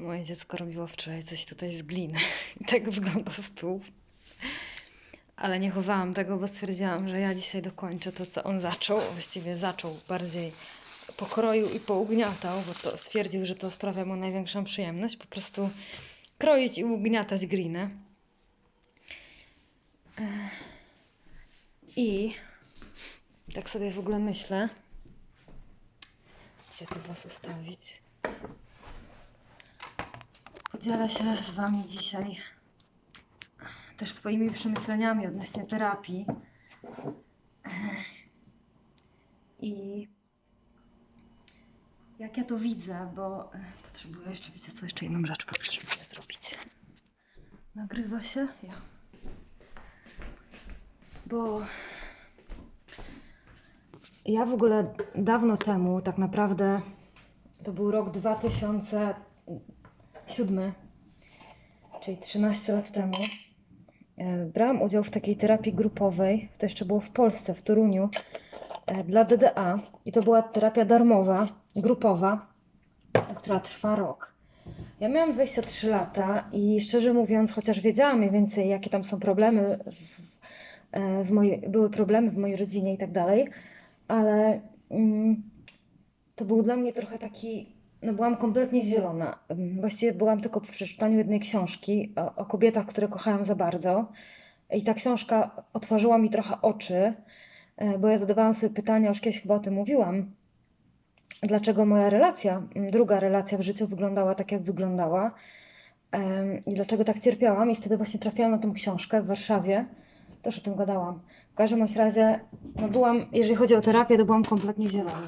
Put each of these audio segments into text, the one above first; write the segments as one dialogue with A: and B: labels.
A: Moje dziecko robiło wczoraj coś tutaj z gliny. I tak wygląda stół. Ale nie chowałam tego, bo stwierdziłam, że ja dzisiaj dokończę to, co on zaczął. Właściwie zaczął bardziej pokroił i pougniatał, bo to stwierdził, że to sprawia mu największą przyjemność. Po prostu kroić i ugniatać glinę. I tak sobie w ogóle myślę, gdzie tu Was ustawić. Podzielę się z Wami dzisiaj też swoimi przemyśleniami odnośnie terapii. I jak ja to widzę, bo potrzebuję jeszcze, wiecie co, jeszcze jedną rzecz potrzebuję zrobić. Nagrywa się? Ja. Bo ja w ogóle dawno temu, tak naprawdę, to był rok 2007, czyli 13 lat temu, e, brałam udział w takiej terapii grupowej, to jeszcze było w Polsce, w Toruniu, e, dla DDA i to była terapia darmowa, grupowa, która trwa rok. Ja miałam 23 lata i szczerze mówiąc, chociaż wiedziałam mniej więcej, jakie tam są problemy, w, e, w były problemy w mojej rodzinie i tak dalej, ale mm, to był dla mnie trochę taki, no byłam kompletnie zielona. Mm, Właściwie byłam tylko po przeczytaniu jednej książki o, o kobietach, które kochają za bardzo. I ta książka otworzyła mi trochę oczy, e, bo ja zadawałam sobie pytania, już kiedyś chyba o tym mówiłam, dlaczego moja relacja, mm, druga relacja w życiu wyglądała tak, jak wyglądała i dlaczego tak cierpiałam. I wtedy właśnie trafiłam na tą książkę w Warszawie. Też o tym gadałam. W każdym razie, no byłam, jeżeli chodzi o terapię, to byłam kompletnie zielona.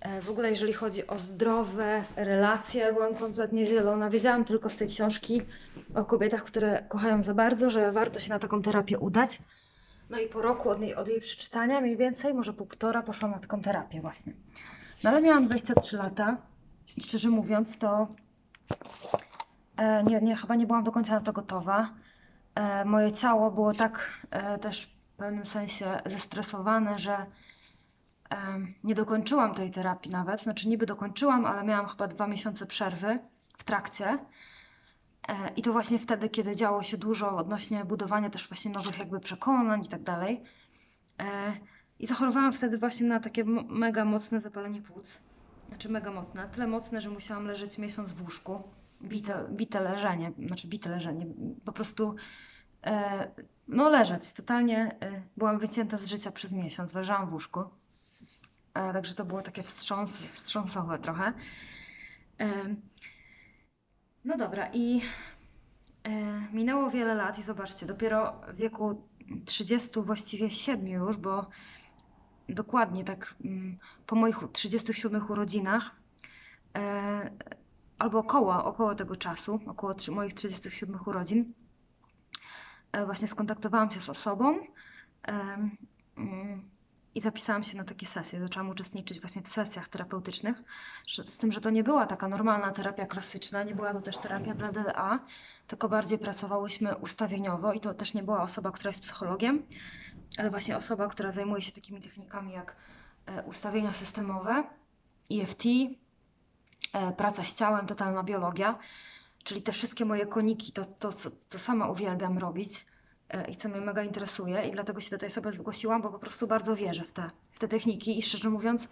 A: E, W ogóle, jeżeli chodzi o zdrowe relacje, byłam kompletnie zielona. Wiedziałam tylko z tej książki o kobietach, które kochają za bardzo, że warto się na taką terapię udać. No i po roku od jej, od jej przeczytania, mniej więcej, może półtora, poszłam na taką terapię właśnie. No ale miałam 23 lata i szczerze mówiąc, to e, nie, nie, chyba nie byłam do końca na to gotowa. E, moje ciało było tak też w pewnym sensie zestresowane, że nie dokończyłam tej terapii nawet. Znaczy niby dokończyłam, ale miałam chyba dwa miesiące przerwy w trakcie. E, I to właśnie wtedy, kiedy działo się dużo odnośnie budowania też właśnie nowych jakby przekonań i tak dalej. E, I zachorowałam wtedy właśnie na takie mega mocne zapalenie płuc. Znaczy mega mocne, tyle mocne, że musiałam leżeć miesiąc w łóżku. Bite, bite leżenie, znaczy bite leżenie, po prostu e, no leżeć. Totalnie byłam wycięta z życia przez miesiąc, leżałam w łóżku. Także to było takie wstrząs, wstrząsowe trochę. No dobra, i e, minęło wiele lat i zobaczcie, dopiero w wieku 30, właściwie 7 już, bo dokładnie tak mm, po moich 37 urodzinach, e, albo około, około tego czasu, około moich 37 urodzin, e, właśnie skontaktowałam się z osobą mm, i zapisałam się na takie sesje. Zaczęłam uczestniczyć właśnie w sesjach terapeutycznych, z tym, że to nie była taka normalna terapia klasyczna, nie była to też terapia dla DDA, tylko bardziej pracowałyśmy ustawieniowo i to też nie była osoba, która jest psychologiem, ale właśnie osoba, która zajmuje się takimi technikami jak e, ustawienia systemowe, EFT, e, praca z ciałem, totalna biologia, czyli te wszystkie moje koniki, to, to, co- co sama uwielbiam robić i co mnie mega interesuje i dlatego się do tej osoby zgłosiłam, bo po prostu bardzo wierzę w te, w te techniki i szczerze mówiąc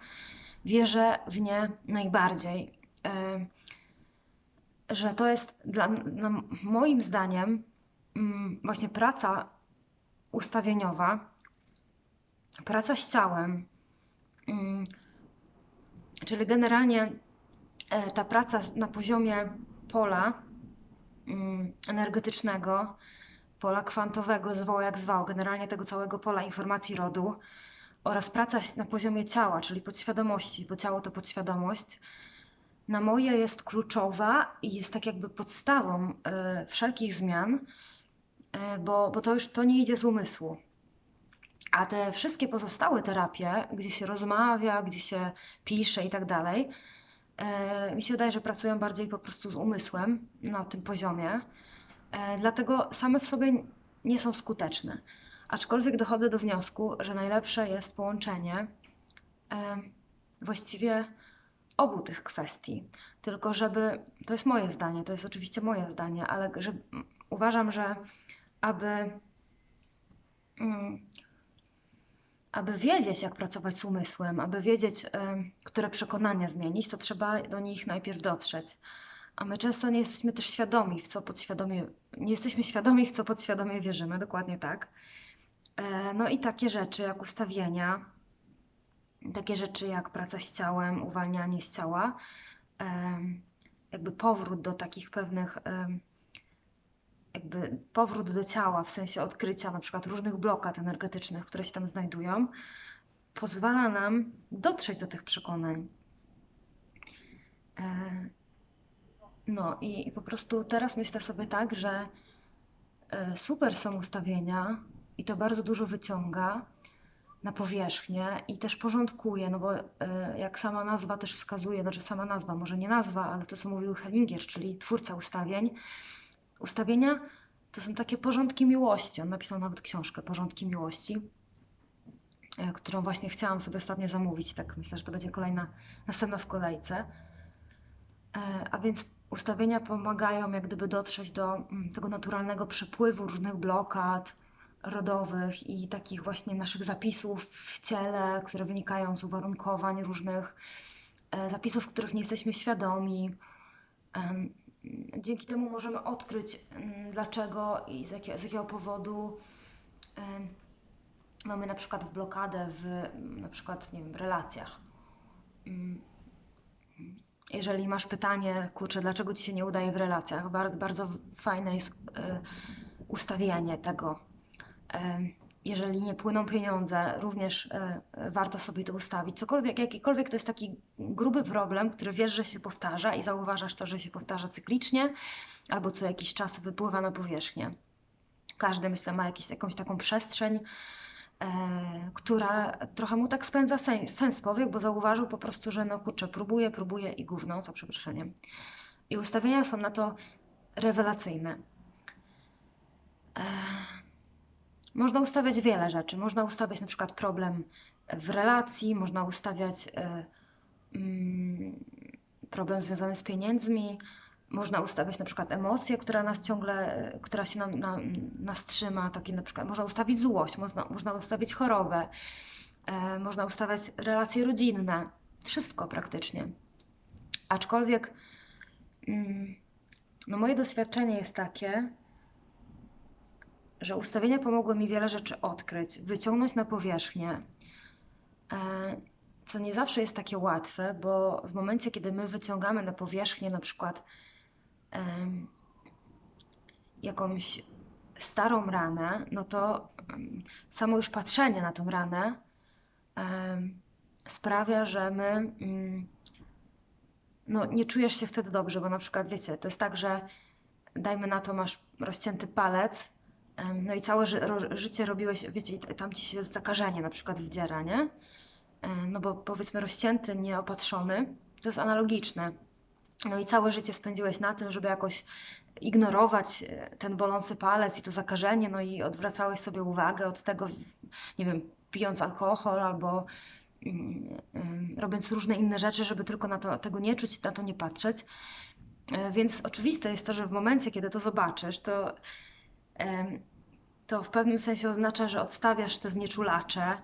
A: wierzę w nie najbardziej. E, Że to jest dla, no, moim zdaniem mm, właśnie praca ustawieniowa, praca z ciałem, mm, czyli generalnie e, ta praca na poziomie pola mm, energetycznego, pola kwantowego, zwał jak zwał, generalnie tego całego pola informacji rodu oraz praca na poziomie ciała, czyli podświadomości, bo ciało to podświadomość, na moje jest kluczowa i jest tak jakby podstawą e, wszelkich zmian, e, bo, bo to już to nie idzie z umysłu. A te wszystkie pozostałe terapie, gdzie się rozmawia, gdzie się pisze i tak dalej, e, mi się wydaje, że pracują bardziej po prostu z umysłem na tym poziomie. E, dlatego same w sobie nie są skuteczne. Aczkolwiek dochodzę do wniosku, że najlepsze jest połączenie e, właściwie obu tych kwestii. Tylko żeby, to jest moje zdanie, to jest oczywiście moje zdanie, ale że, uważam, że aby, mm, aby wiedzieć, jak pracować z umysłem, aby wiedzieć, które przekonania zmienić, to trzeba do nich najpierw dotrzeć. A my często nie jesteśmy też świadomi, w co podświadomie, nie jesteśmy świadomi, w co podświadomie wierzymy, dokładnie tak. E, no i takie rzeczy jak ustawienia, takie rzeczy jak praca z ciałem, uwalnianie z ciała, jakby powrót do takich pewnych, jakby powrót do ciała, w sensie odkrycia na przykład różnych blokad energetycznych, które się tam znajdują, pozwala nam dotrzeć do tych przekonań. No i, i po prostu teraz myślę sobie tak, że e, super są ustawienia i to bardzo dużo wyciąga, na powierzchnię i też porządkuje, no bo e, jak sama nazwa też wskazuje, znaczy sama nazwa, może nie nazwa, ale to co mówił Hellinger, czyli twórca ustawień. Ustawienia to są takie porządki miłości. On napisał nawet książkę Porządki miłości, e, którą właśnie chciałam sobie ostatnio zamówić. Tak myślę, że to będzie kolejna, następna w kolejce. A więc ustawienia pomagają jak gdyby dotrzeć do mm, tego naturalnego przepływu różnych blokad, rodowych i takich właśnie naszych zapisów w ciele, które wynikają z uwarunkowań różnych, e, zapisów, których nie jesteśmy świadomi. Dzięki temu możemy odkryć, mm, dlaczego i z jakiego, z jakiego powodu mamy na przykład blokadę w na przykład, nie wiem, relacjach. Jeżeli masz pytanie, kurczę, dlaczego ci się nie udaje w relacjach, bardzo, bardzo fajne jest e, ustawianie tego, jeżeli nie płyną pieniądze, również e, warto sobie to ustawić. Cokolwiek, jakikolwiek to jest taki gruby problem, który wiesz, że się powtarza i zauważasz to, że się powtarza cyklicznie albo co jakiś czas wypływa na powierzchnię. Każdy, myślę, ma jakiś, jakąś taką przestrzeń, e, która trochę mu tak spędza sens, sens powiek, bo zauważył po prostu, że no kurczę, próbuje, próbuje i gówno, za przeproszeniem. I ustawienia są na to rewelacyjne. E, można ustawiać wiele rzeczy. Można ustawiać na przykład problem w relacji, można ustawiać e, mm, problem związany z pieniędzmi, można ustawiać na przykład emocje, która nas ciągle, która się nam, na, nas trzyma, takie na przykład, można ustawić złość, można, można ustawić chorobę, e, można ustawiać relacje rodzinne, wszystko praktycznie. Aczkolwiek mm, no moje doświadczenie jest takie, że ustawienia pomogły mi wiele rzeczy odkryć, wyciągnąć na powierzchnię, e, co nie zawsze jest takie łatwe, bo w momencie, kiedy my wyciągamy na powierzchnię na przykład jakąś starą ranę, no to samo już patrzenie na tą ranę sprawia, że my mm, no, nie czujesz się wtedy dobrze, bo na przykład wiecie, to jest tak, że dajmy na to, masz rozcięty palec no i całe ży życie robiłeś, wiecie, tam ci się zakażenie na przykład wdziera, nie? No bo powiedzmy rozcięty, nieopatrzony, to jest analogiczne. No i całe życie spędziłeś na tym, żeby jakoś ignorować e, ten bolący palec i to zakażenie, no i odwracałeś sobie uwagę od tego, nie wiem, pijąc alkohol albo mm, robiąc różne inne rzeczy, żeby tylko na to, tego nie czuć, na to nie patrzeć. E, więc oczywiste jest to, że w momencie, kiedy to zobaczysz, to to w pewnym sensie oznacza, że odstawiasz te znieczulacze,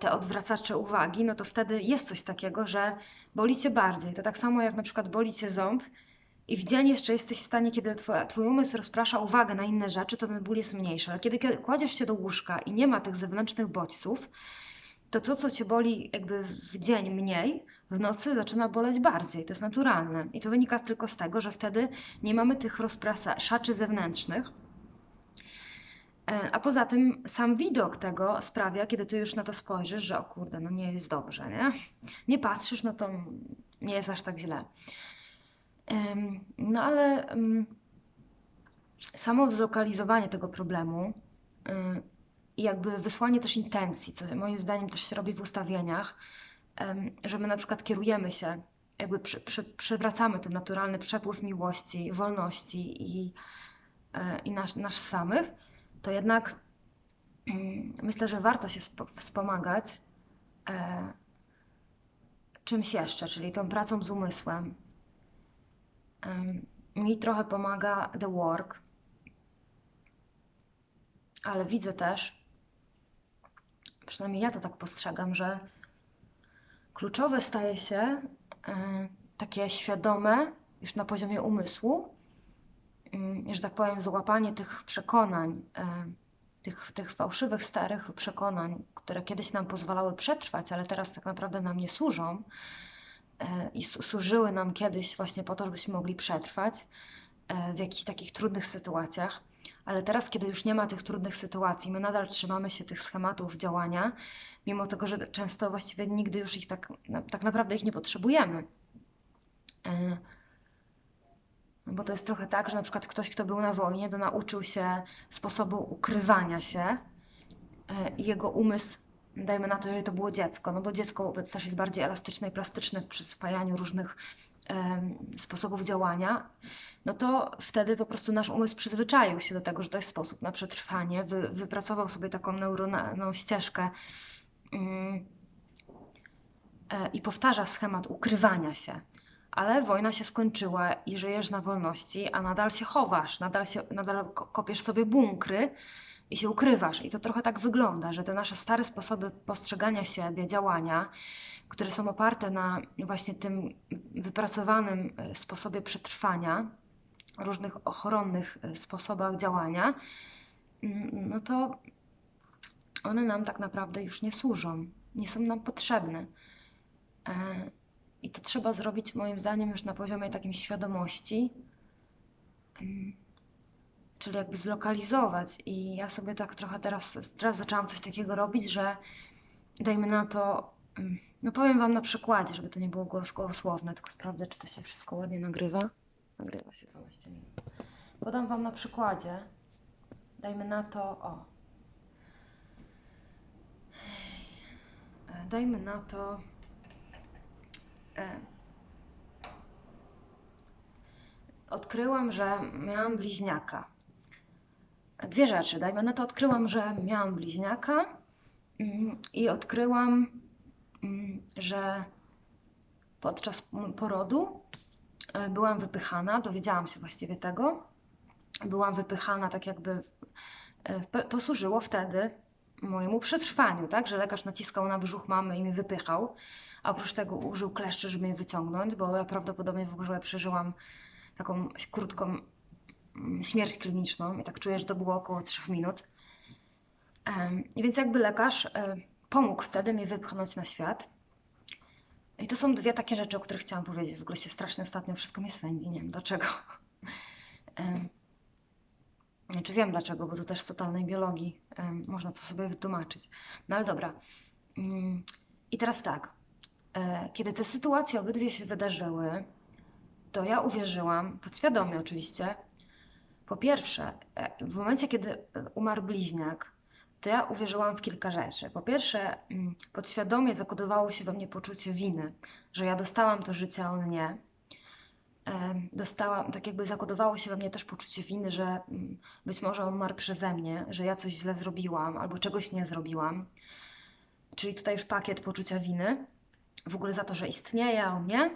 A: te odwracacze uwagi, no to wtedy jest coś takiego, że boli cię bardziej. To tak samo jak na przykład boli cię ząb i w dzień jeszcze jesteś w stanie, kiedy twój, twój umysł rozprasza uwagę na inne rzeczy, to ten ból jest mniejszy. Ale kiedy kładziesz się do łóżka i nie ma tych zewnętrznych bodźców, to to, co cię boli jakby w dzień mniej, w nocy zaczyna boleć bardziej. To jest naturalne. I to wynika tylko z tego, że wtedy nie mamy tych rozpraszaczy zewnętrznych. E, a poza tym sam widok tego sprawia, kiedy ty już na to spojrzysz, że o kurde, no nie jest dobrze, nie? Nie patrzysz, no to nie jest aż tak źle. No ale samo zlokalizowanie tego problemu y, i jakby wysłanie też intencji, co moim zdaniem też się robi w ustawieniach, że my na przykład kierujemy się, jakby przy, przy, przywracamy ten naturalny przepływ miłości, wolności i, e, i nasz, nasz samych, to jednak mm, myślę, że warto się wspomagać e, czymś jeszcze, czyli tą pracą z umysłem. Mi trochę pomaga The Work, ale widzę też, przynajmniej ja to tak postrzegam, że kluczowe staje się takie świadome już na poziomie umysłu, że tak powiem, złapanie tych przekonań, tych, tych fałszywych, starych przekonań, które kiedyś nam pozwalały przetrwać, ale teraz tak naprawdę nam nie służą e, i służyły nam kiedyś właśnie po to, żebyśmy mogli przetrwać w jakichś takich trudnych sytuacjach. Ale teraz, kiedy już nie ma tych trudnych sytuacji, my nadal trzymamy się tych schematów działania, mimo tego, że często właściwie nigdy już ich tak, tak naprawdę ich nie potrzebujemy. E, bo to jest trochę tak, że na przykład ktoś, kto był na wojnie, to nauczył się sposobu ukrywania się e, i jego umysł, dajmy na to, jeżeli to było dziecko, no bo dziecko też jest bardziej elastyczne i plastyczne przy spajaniu różnych sposobów działania, no to wtedy po prostu nasz umysł przyzwyczaił się do tego, że to jest sposób na przetrwanie, wy, wypracował sobie taką neuronalną ścieżkę yy, i powtarza schemat ukrywania się ale wojna się skończyła i żyjesz na wolności, a nadal się chowasz, nadal, się, nadal kopiesz sobie bunkry i się ukrywasz. I to trochę tak wygląda, że te nasze stare sposoby postrzegania siebie, działania, które są oparte na właśnie tym wypracowanym e, sposobie przetrwania, różnych ochronnych e, sposobach działania, mm, no to one nam tak naprawdę już nie służą, nie są nam potrzebne. I to trzeba zrobić moim zdaniem już na poziomie takim świadomości, czyli jakby zlokalizować. I ja sobie tak trochę teraz, teraz zaczęłam coś takiego robić, że dajmy na to, no powiem Wam na przykładzie, żeby to nie było gołosłowne, tylko sprawdzę, czy to się wszystko ładnie nagrywa. Nagrywa się 12 minut. Podam Wam na przykładzie, dajmy na to, o. Dajmy na to, odkryłam, że miałam bliźniaka. Dwie rzeczy. Dajmy na to, odkryłam, że miałam bliźniaka mm, i odkryłam, mm, że podczas porodu e, byłam wypychana, dowiedziałam się właściwie tego. Byłam wypychana tak jakby, e, to służyło wtedy mojemu przetrwaniu, tak, że lekarz naciskał na brzuch mamy i mnie wypychał a oprócz tego użył kleszczy, żeby mnie wyciągnąć, bo ja prawdopodobnie w ogóle przeżyłam taką krótką mm, śmierć kliniczną i tak czuję, że to było około 3 minut. I więc jakby lekarz e, pomógł wtedy mnie wypchnąć na świat. I to są dwie takie rzeczy, o których chciałam powiedzieć. W ogóle się strasznie ostatnio wszystko mnie swędzi, nie wiem dlaczego. Znaczy wiem dlaczego, bo to też z totalnej biologii można to sobie wytłumaczyć. No ale dobra. Mm, I teraz tak. E, kiedy te sytuacje obydwie się wydarzyły, to ja uwierzyłam, podświadomie oczywiście, po pierwsze, e, w momencie, kiedy e, umarł bliźniak, to ja uwierzyłam w kilka rzeczy. Po pierwsze, mm, podświadomie zakodowało się we mnie poczucie winy, że ja dostałam to życie, a on nie. Dostałam, tak jakby zakodowało się we mnie też poczucie winy, że mm, być może on umarł przeze mnie, że ja coś źle zrobiłam albo czegoś nie zrobiłam. Czyli tutaj już pakiet poczucia winy w ogóle za to, że istnieje o mnie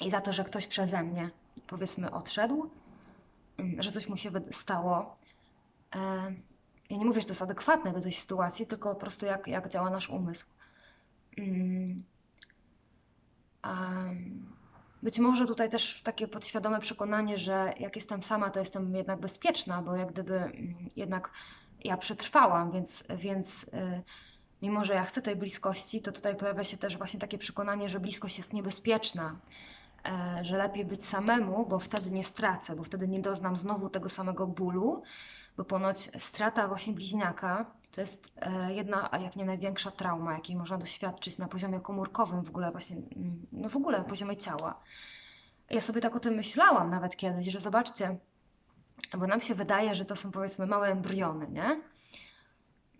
A: i za to, że ktoś przeze mnie, powiedzmy, odszedł, mm, że coś mu się stało. E, ja nie mówię, że to jest adekwatne do tej sytuacji, tylko po prostu jak, jak działa nasz umysł. Mm. Być może tutaj też takie podświadome przekonanie, że jak jestem sama, to jestem jednak bezpieczna, bo jak gdyby mm, jednak ja przetrwałam, więc, więc y, mimo że ja chcę tej bliskości, to tutaj pojawia się też właśnie takie przekonanie, że bliskość jest niebezpieczna, e, że lepiej być samemu, bo wtedy nie stracę, bo wtedy nie doznam znowu tego samego bólu, bo ponoć strata właśnie bliźniaka to jest e, jedna, a jak nie największa trauma, jakiej można doświadczyć na poziomie komórkowym w ogóle właśnie, mm, no w ogóle na poziomie ciała. Ja sobie tak o tym myślałam nawet kiedyś, że zobaczcie, bo nam się wydaje, że to są powiedzmy małe embriony, nie?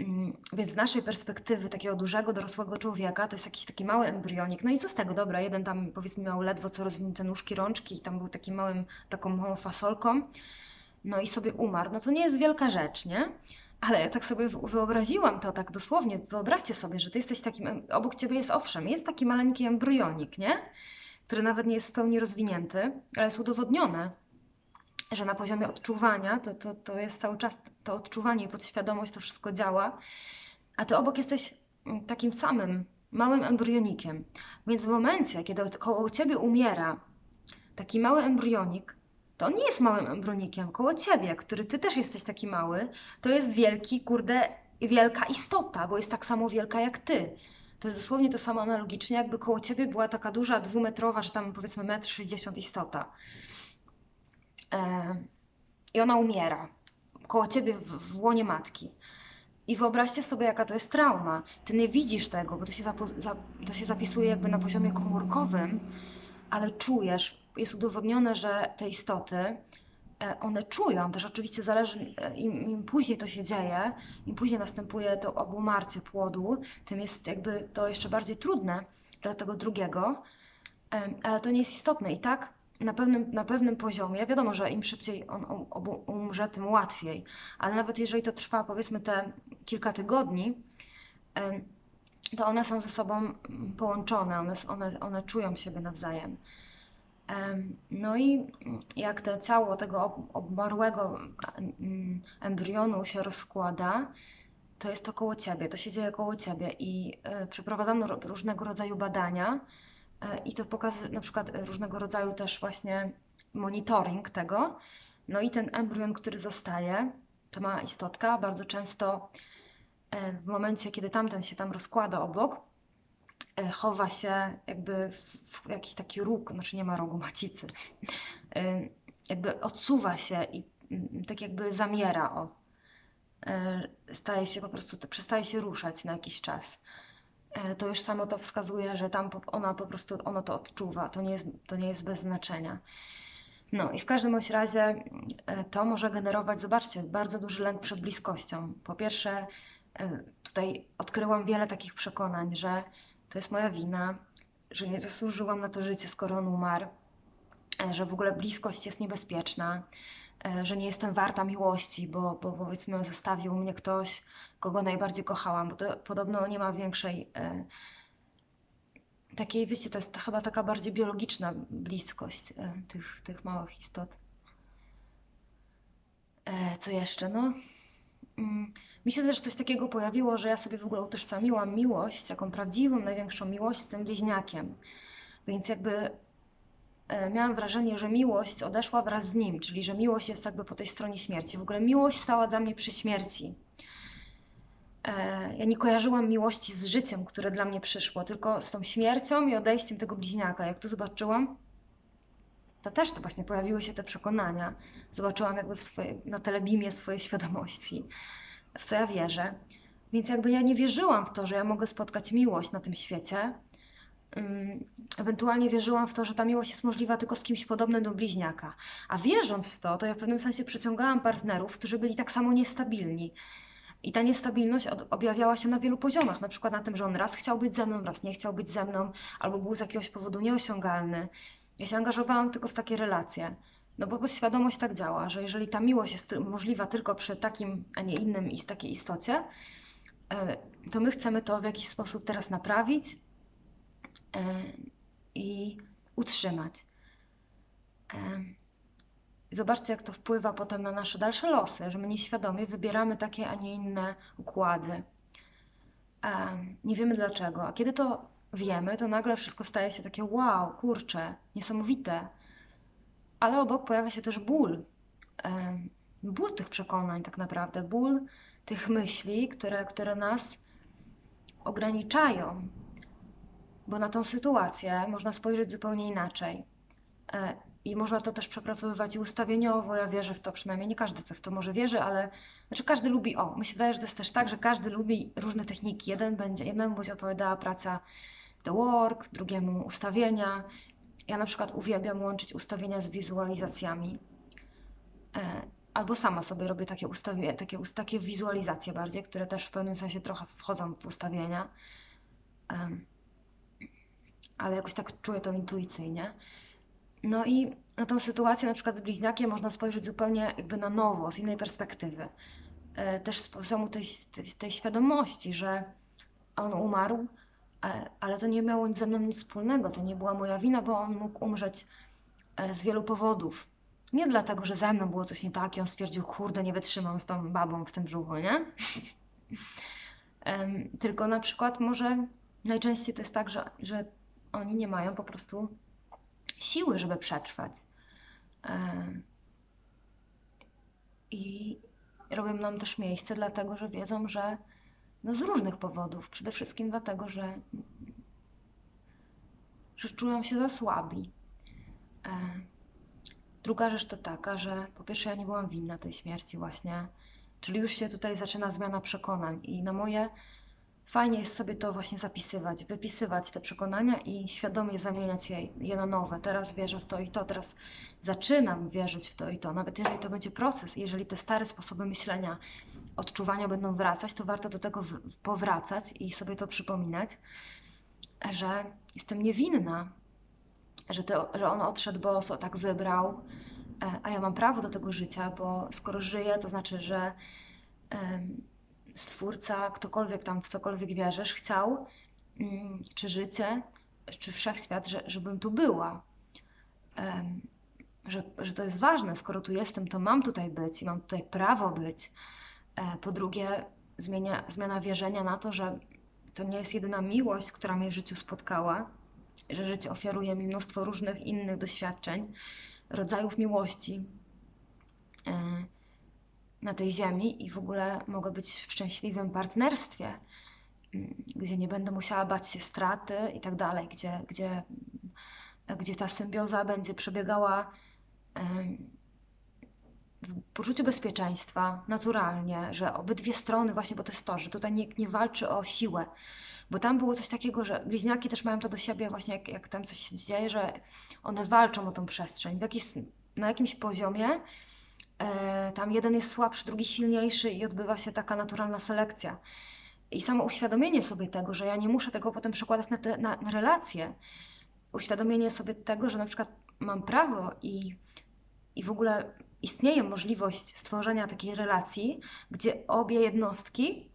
A: Mm, więc z naszej perspektywy takiego dużego, dorosłego człowieka to jest jakiś taki mały embrionik. No i co z tego? Dobra, jeden tam powiedzmy miał ledwo co rozwinięte nóżki, rączki i tam był takim małym, taką małą fasolką. No i sobie umarł. No to nie jest wielka rzecz, nie? Ale ja tak sobie wyobraziłam to, tak dosłownie. Wyobraźcie sobie, że ty jesteś takim, obok ciebie jest owszem, jest taki maleńki embryonik, nie? Który nawet nie jest w pełni rozwinięty, ale jest udowodnione, że na poziomie odczuwania to, to, to jest cały czas to odczuwanie i podświadomość, to wszystko działa, a ty obok jesteś mm, takim samym małym embrionikiem. Więc w momencie, kiedy koło ciebie umiera taki mały embryonik, to on nie jest małym embrionikiem. Koło ciebie, który ty też jesteś taki mały, to jest wielki, kurde, wielka istota, bo jest tak samo wielka jak ty. To jest dosłownie to samo analogicznie, jakby koło ciebie była taka duża, dwumetrowa, że tam powiedzmy metr 60 istota. I ona umiera koło ciebie w, w łonie matki. I wyobraźcie sobie, jaka to jest trauma. Ty nie widzisz tego, bo to się, to się zapisuje jakby na poziomie komórkowym, ale czujesz, jest udowodnione, że te istoty, e, one czują, też oczywiście zależy, e, im, im, później to się dzieje, im później następuje to obumarcie płodu, tym jest jakby to jeszcze bardziej trudne dla tego drugiego, ale to nie jest istotne. I tak na pewnym, na pewnym poziomie, wiadomo, że im szybciej on umrze, tym łatwiej, ale nawet jeżeli to trwa powiedzmy te kilka tygodni, to one są ze sobą połączone, one, one, one czują siebie nawzajem. No i jak to ciało tego obmarłego embrionu się rozkłada, to jest to koło ciebie, to się dzieje koło ciebie i e, przeprowadzano różnego rodzaju badania, i to pokazuje na przykład różnego rodzaju też właśnie monitoring tego. No i ten embrion, który zostaje, to ma istotka, bardzo często e, w momencie, kiedy tamten się tam rozkłada obok, e, chowa się jakby w jakiś taki róg, znaczy nie ma rogu macicy, jakby odsuwa się i mm, tak jakby zamiera, o, staje się po prostu, przestaje się ruszać na jakiś czas. E, to już samo to wskazuje, że tam ona po prostu ono to odczuwa, to nie jest, to nie jest bez znaczenia. No i w każdym razie e, to może generować, zobaczcie, bardzo duży lęk przed bliskością. Po pierwsze, e, tutaj odkryłam wiele takich przekonań, że to jest moja wina, że nie zasłużyłam na to życie, skoro on umarł, że w ogóle bliskość jest niebezpieczna, że nie jestem warta miłości, bo, bo powiedzmy zostawił mnie ktoś, kogo najbardziej kochałam, bo to podobno nie ma większej e, takiej, wiecie, to jest chyba taka bardziej biologiczna bliskość e, tych, tych małych istot. E, co jeszcze? No, mm, mi się też coś takiego pojawiło, że ja sobie w ogóle utożsamiłam miłość, taką prawdziwą, największą miłość z tym bliźniakiem. Więc jakby E, miałam wrażenie, że miłość odeszła wraz z nim, czyli że miłość jest jakby po tej stronie śmierci. W ogóle miłość stała dla mnie przy śmierci. E, ja nie kojarzyłam miłości z życiem, które dla mnie przyszło, tylko z tą śmiercią i odejściem tego bliźniaka. Jak to zobaczyłam, to też to właśnie pojawiły się te przekonania. Zobaczyłam jakby swoje, na telebimie swojej świadomości, w co ja wierzę. Więc jakby ja nie wierzyłam w to, że ja mogę spotkać miłość na tym świecie, ewentualnie wierzyłam w to, że ta miłość jest możliwa tylko z kimś podobnym do bliźniaka. A wierząc w to, to ja w pewnym sensie przyciągałam partnerów, którzy byli tak samo niestabilni. I ta niestabilność objawiała się na wielu poziomach, na przykład na tym, że on raz chciał być ze mną, raz nie chciał być ze mną, albo był z jakiegoś powodu nieosiągalny. Ja się angażowałam tylko w takie relacje. No bo świadomość tak działa, że jeżeli ta miłość jest możliwa tylko przy takim, a nie innym i takiej istocie, e, to my chcemy to w jakiś sposób teraz naprawić, i utrzymać. E, zobaczcie, jak to wpływa potem na nasze dalsze losy, że my nieświadomie wybieramy takie, a nie inne układy. E, nie wiemy dlaczego. A kiedy to wiemy, to nagle wszystko staje się takie wow, kurcze, niesamowite. Ale obok pojawia się też ból. Ból tych przekonań, tak naprawdę, ból tych myśli, które, które nas ograniczają, bo na tą sytuację można spojrzeć zupełnie inaczej. E, I można to też przepracowywać ustawieniowo. Ja wierzę w to, przynajmniej nie każdy w to może wierzy, ale znaczy każdy lubi. O, wydaje, że to jest też tak, że każdy lubi różne techniki. Jeden będzie, jednemu będzie odpowiadała praca The Work, drugiemu ustawienia. Ja na przykład uwielbiam łączyć ustawienia z wizualizacjami. E, albo sama sobie robię takie, ustawie, takie, takie wizualizacje bardziej, które też w pewnym sensie trochę wchodzą w ustawienia ale jakoś tak czuję to intuicyjnie. No i na tą sytuację na przykład z bliźniakiem można spojrzeć zupełnie jakby na nowo, z innej perspektywy. e, też z poziomu tej, tej, tej świadomości, że on umarł, e, ale to nie miało ze mną nic wspólnego, to nie była moja wina, bo on mógł umrzeć z wielu powodów. Nie dlatego, że ze mną było coś nie tak i on stwierdził, kurde, nie wytrzymam z tą babą w tym brzuchu, nie? Tylko na przykład może najczęściej to jest tak, że, że oni nie mają po prostu siły, żeby przetrwać. I robią nam też miejsce, dlatego że wiedzą, że no z różnych powodów. Przede wszystkim dlatego, że, że czują się za słabi. Druga rzecz to taka, że po pierwsze ja nie byłam winna tej śmierci właśnie, czyli już się tutaj zaczyna zmiana przekonań i na moje fajnie jest sobie to właśnie zapisywać, wypisywać te przekonania i świadomie zamieniać je, je na nowe. Teraz wierzę w to i to, teraz zaczynam wierzyć w to i to. Nawet jeżeli to będzie proces, jeżeli te stare sposoby myślenia, odczuwania będą wracać, to warto do tego powracać i sobie to przypominać, że jestem niewinna, że, to, że on odszedł, bo so tak wybrał, e, a ja mam prawo do tego życia, bo skoro żyję, to znaczy, że Stwórca, ktokolwiek tam w cokolwiek wierzysz, chciał, mm, czy życie, czy wszechświat, że, żebym tu była. Że, że to jest ważne, skoro tu jestem, to mam tutaj być i mam tutaj prawo być. E, po drugie, zmienia, zmiana wierzenia na to, że to nie jest jedyna miłość, która mnie w życiu spotkała, że życie ofiaruje mi mnóstwo różnych innych doświadczeń, rodzajów miłości, e, na tej ziemi i w ogóle mogę być w szczęśliwym partnerstwie, mm, gdzie nie będę musiała bać się straty i tak dalej, gdzie, gdzie, gdzie ta symbioza będzie przebiegała w poczuciu bezpieczeństwa, naturalnie, że obydwie strony, właśnie, bo to jest to, że tutaj nikt nie walczy o siłę, bo tam było coś takiego, że bliźniaki też mają to do siebie, właśnie jak, jak tam coś się dzieje, że one walczą o tą przestrzeń. W jakiś, na jakimś poziomie tam jeden jest słabszy, drugi silniejszy i odbywa się taka naturalna selekcja. I samo uświadomienie sobie tego, że ja nie muszę tego potem przekładać na, te, na, na relacje, uświadomienie sobie tego, że na przykład mam prawo i, i w ogóle istnieje możliwość stworzenia takiej relacji, gdzie obie jednostki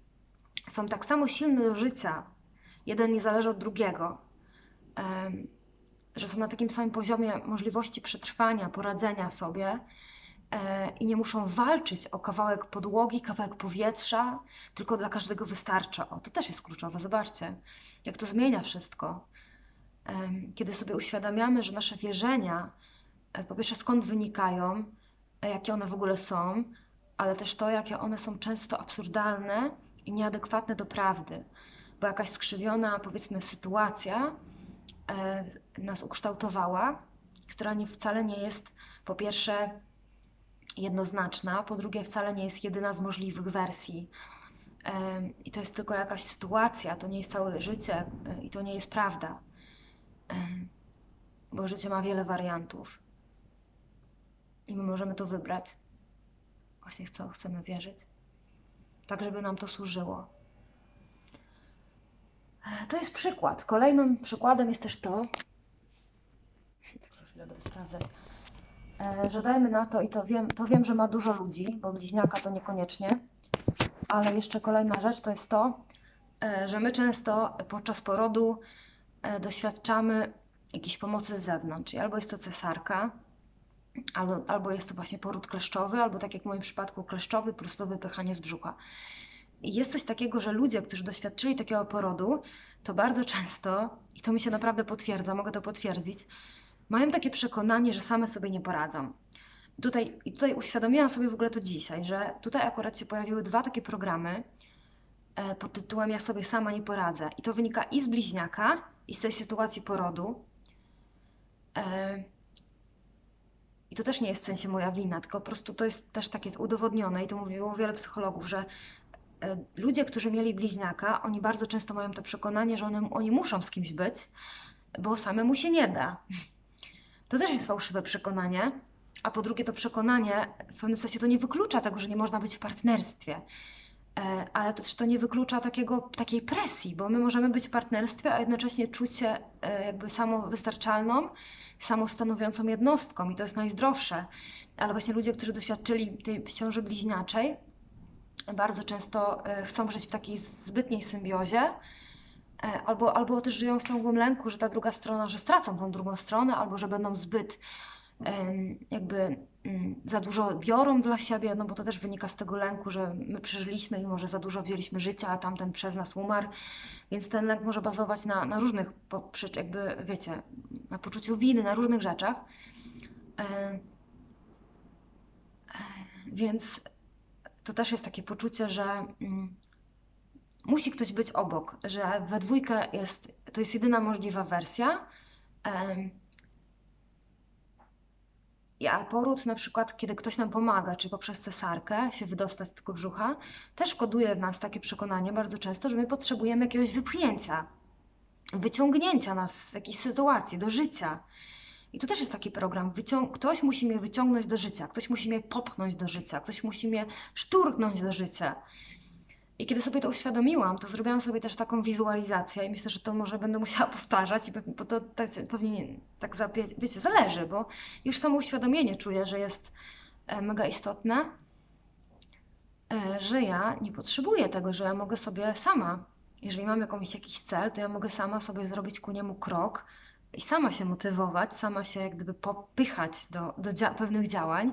A: są tak samo silne do życia, jeden nie zależy od drugiego, że są na takim samym poziomie możliwości przetrwania, poradzenia sobie. E, i nie muszą walczyć o kawałek podłogi, kawałek powietrza, tylko dla każdego wystarcza. O, to też jest kluczowe. Zobaczcie, jak to zmienia wszystko. Kiedy sobie uświadamiamy, że nasze wierzenia, e, po pierwsze skąd wynikają, jakie one w ogóle są, ale też to, jakie one są często absurdalne i nieadekwatne do prawdy, bo jakaś skrzywiona, powiedzmy, sytuacja e, nas ukształtowała, która nie, wcale nie jest, po pierwsze, jednoznaczna, po drugie wcale nie jest jedyna z możliwych wersji. I to jest tylko jakaś sytuacja, to nie jest całe życie e, i to nie jest prawda. Bo życie ma wiele wariantów. I my możemy to wybrać. Właśnie w co chcemy wierzyć. Tak, żeby nam to służyło. E, to jest przykład. Kolejnym przykładem jest też to, tak za chwilę będę sprawdzać, że dajmy na to, i to wiem, to wiem, że ma dużo ludzi, bo bliźniaka to niekoniecznie, ale jeszcze kolejna rzecz to jest to, e, że my często podczas porodu e, doświadczamy jakiejś pomocy z zewnątrz. albo jest to cesarka, albo, albo jest to właśnie poród kleszczowy, albo tak jak w moim przypadku kleszczowy plus to wypychanie z brzucha. I jest coś takiego, że ludzie, którzy doświadczyli takiego porodu, to bardzo często, i to mi się naprawdę potwierdza, mogę to potwierdzić, mają takie przekonanie, że same sobie nie poradzą. Tutaj, I tutaj uświadomiłam sobie w ogóle to dzisiaj, że tutaj akurat się pojawiły dwa takie programy e, pod tytułem Ja sobie sama nie poradzę. I to wynika i z bliźniaka, i z tej sytuacji porodu. E, I to też nie jest w sensie moja wina, tylko po prostu to jest też takie udowodnione i to mówiło wiele psychologów, że e, ludzie, którzy mieli bliźniaka, oni bardzo często mają to przekonanie, że one, oni muszą z kimś być, bo samemu się nie da. To też jest fałszywe przekonanie. A po drugie, to przekonanie w pewnym sensie to nie wyklucza tego, że nie można być w partnerstwie. E, ale też to nie wyklucza takiego, takiej presji, bo my możemy być w partnerstwie, a jednocześnie czuć się e, jakby samowystarczalną, samostanowiącą jednostką i to jest najzdrowsze. Ale właśnie ludzie, którzy doświadczyli tej ciąży bliźniaczej, bardzo często e, chcą żyć w takiej zbytniej symbiozie, albo, albo też żyją w ciągłym lęku, że ta druga strona, że stracą tą drugą stronę, albo że będą zbyt jakby mm, za dużo biorą dla siebie, no bo to też wynika z tego lęku, że my przeżyliśmy i może za dużo wzięliśmy życia, a tamten przez nas umarł, więc ten lęk może bazować na, na różnych, jakby wiecie, na poczuciu winy, na różnych rzeczach. E, e, Więc to też jest takie poczucie, że mm, musi ktoś być obok, że we dwójkę jest, to jest jedyna możliwa wersja. A poród na przykład, kiedy ktoś nam pomaga, czy poprzez cesarkę się wydostać z tego brzucha, też koduje w nas takie przekonanie bardzo często, że my potrzebujemy jakiegoś wypchnięcia, wyciągnięcia nas z jakiejś sytuacji, do życia. I to też jest taki program. Wycią- ktoś musi mnie wyciągnąć do życia, ktoś musi mnie popchnąć do życia, ktoś musi mnie szturchnąć do życia. I kiedy sobie to uświadomiłam, to zrobiłam sobie też taką wizualizację i myślę, że to może będę musiała powtarzać, bo to tak, pewnie nie, tak za, wiecie, zależy, bo już samo uświadomienie czuję, że jest e, mega istotne, e, że ja nie potrzebuję tego, że ja mogę sobie sama, jeżeli mam jakąś, jakiś cel, to ja mogę sama sobie zrobić ku niemu krok i sama się motywować, sama się jak gdyby popychać do, do dzia- pewnych działań.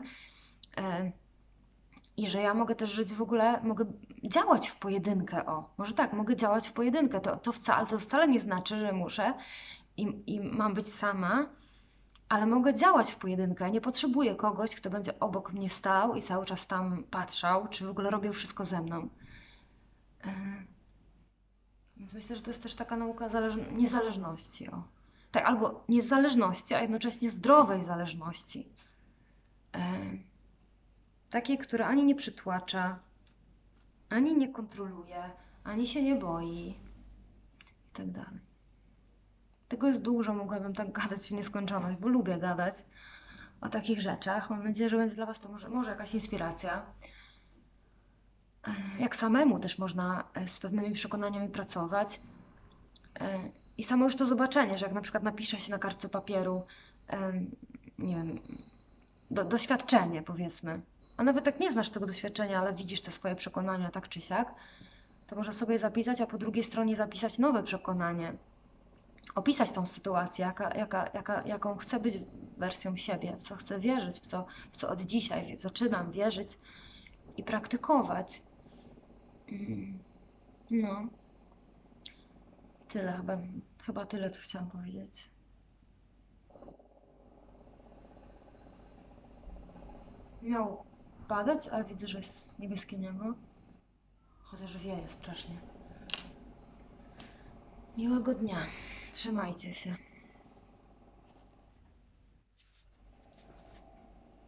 A: I że ja mogę też żyć w ogóle, mogę działać w pojedynkę, o, może tak, mogę działać w pojedynkę, to, to wcale, ale to wcale nie znaczy, że muszę i, i mam być sama, ale mogę działać w pojedynkę. Nie potrzebuję kogoś, kto będzie obok mnie stał i cały czas tam patrzał, czy w ogóle robił wszystko ze mną. E, Więc myślę, że to jest też taka nauka zależ- niezależności, o. Tak, albo niezależności, a jednocześnie zdrowej zależności. E, Takiej, która ani nie przytłacza, ani nie kontroluje, ani się nie boi i tak dalej. Tego jest dużo, mogłabym tak gadać w nieskończoność, bo lubię gadać o takich rzeczach. Mam nadzieję, że będzie dla Was to może, może jakaś inspiracja. E, Jak samemu też można e, z pewnymi przekonaniami pracować. E, I samo już to zobaczenie, że jak na przykład napisze się na kartce papieru, nie wiem, do, doświadczenie powiedzmy, a nawet jak nie znasz tego doświadczenia, ale widzisz te swoje przekonania tak czy siak, to można sobie zapisać, a po drugiej stronie zapisać nowe przekonanie. Opisać tą sytuację, jaka, jaka, jaka, jaką chcę być wersją siebie, w co chcę wierzyć, w co, w co od dzisiaj zaczynam wierzyć i praktykować. Mm, No, tyle chyba, chyba tyle, co chciałam powiedzieć. Miał padać, ale widzę, że jest niebieskie niebo. Chociaż wieje strasznie. Miłego dnia. Trzymajcie się.